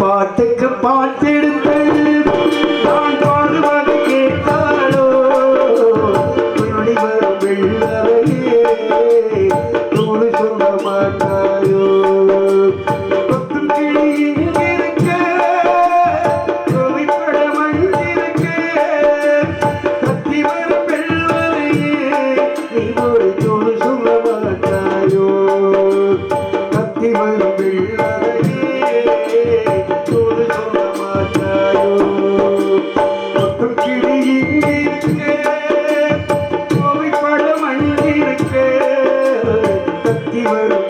பாட்டுக்கு பாட்டெடுத்தது நான் பாடுவது கேட்டாலோ வெள்ளரையே தூள் சொல்ல மாட்டாயோ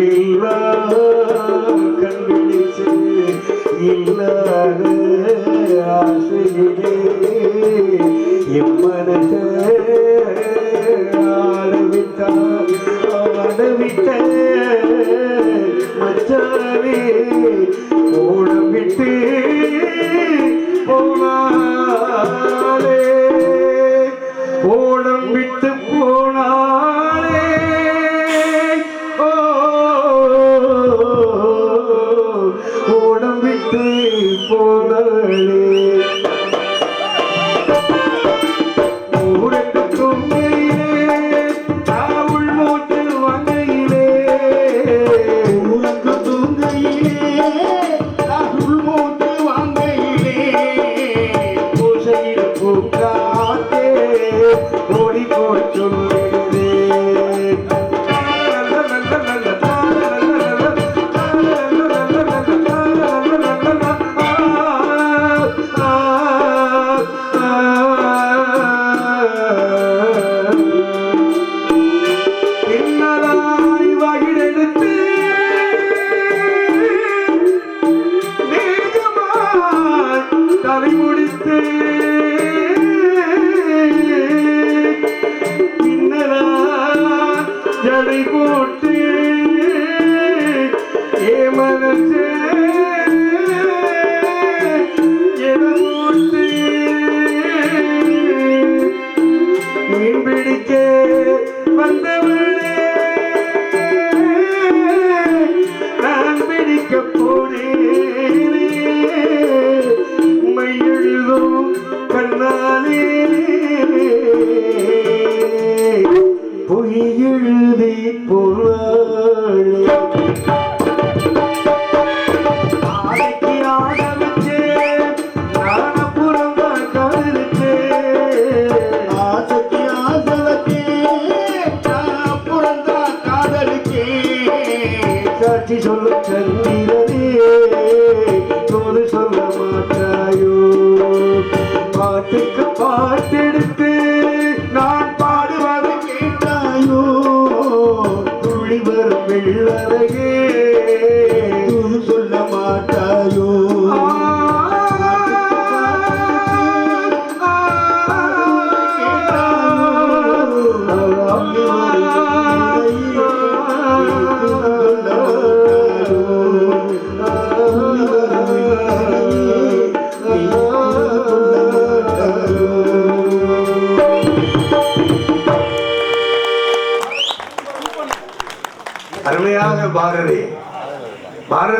இல்லா கண்விழிச்சு இல்லாத ஆசையிலே எம்மனத்தை ஆடவிட்டா ஆடவிட்ட மொழி எழுதி புகழே சாட்சி சொல்ல சந்திரனே தோறு சொல்ல மாட்டாயோ. பாட்டுக்கு பாட்டு பிள்ளரையே சொல்ல மாட்டாயோ? பாரதியாக பாரதி. பாரதி